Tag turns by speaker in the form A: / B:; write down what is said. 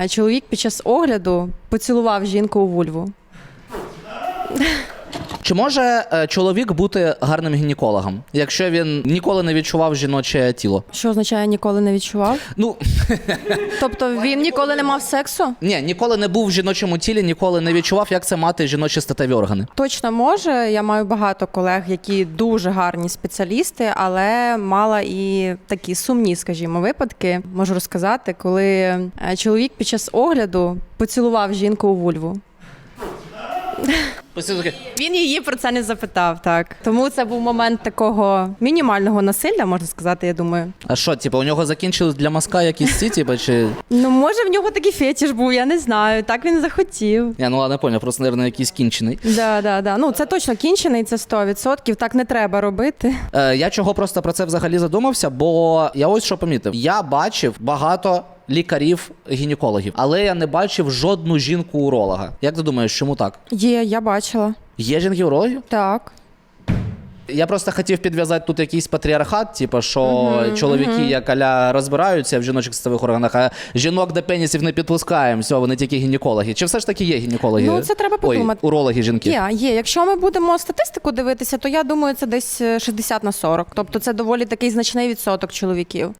A: Е, Чоловік під час огляду поцілував жінку у вульву.
B: Чи може е, чоловік бути гарним гінекологом, якщо він ніколи не відчував жіноче тіло?
A: Що означає ніколи не відчував?
B: Ну
A: Тобто він ніколи не мав сексу?
B: ні, ніколи не був в жіночому тілі, ніколи не відчував, як це мати жіночі статеві органи.
A: Точно може. Я маю багато колег, які дуже гарні спеціалісти, але мала і такі сумні, скажімо, випадки. Можу розказати, коли е, чоловік під час огляду поцілував жінку у вульву.
B: Послухай,
A: Він її про це не запитав, так. Тому це був момент такого мінімального насилля, можна сказати, я думаю.
B: А що, типу, у нього закінчились для мазка якісь ці, типу, чи.
A: Ну, може, в нього такий фетіш був, я не знаю. Так він захотів.
B: Я ну ладно, поняв, просто, мабуть, якийсь кінчений.
A: Да, да, да. Ну, це точно кінчений, це 100%. Так не треба робити.
B: Е, я чого просто про це взагалі задумався, бо я ось що помітив. Я бачив багато лікарів-гінекологів, але я не бачив жодну жінку-уролога. Як ти думаєш, чому так?
A: Є, я бачила.
B: Є жінки-урологи?
A: Так.
B: Я просто хотів підв'язати тут якийсь патріархат, типу, що чоловіки як аля розбираються в жіночих статевих органах, а жінок до пенісів не підпускаємо. Все, вони тільки гінекологи. Чи все ж таки є гінекологи?
A: Ну, це треба подумати.
B: Ой, урологи жінки.
A: Є, є. Якщо ми будемо статистику дивитися, то я думаю, це десь е, 60 на 40. Тобто це доволі такий значний відсоток чоловіків.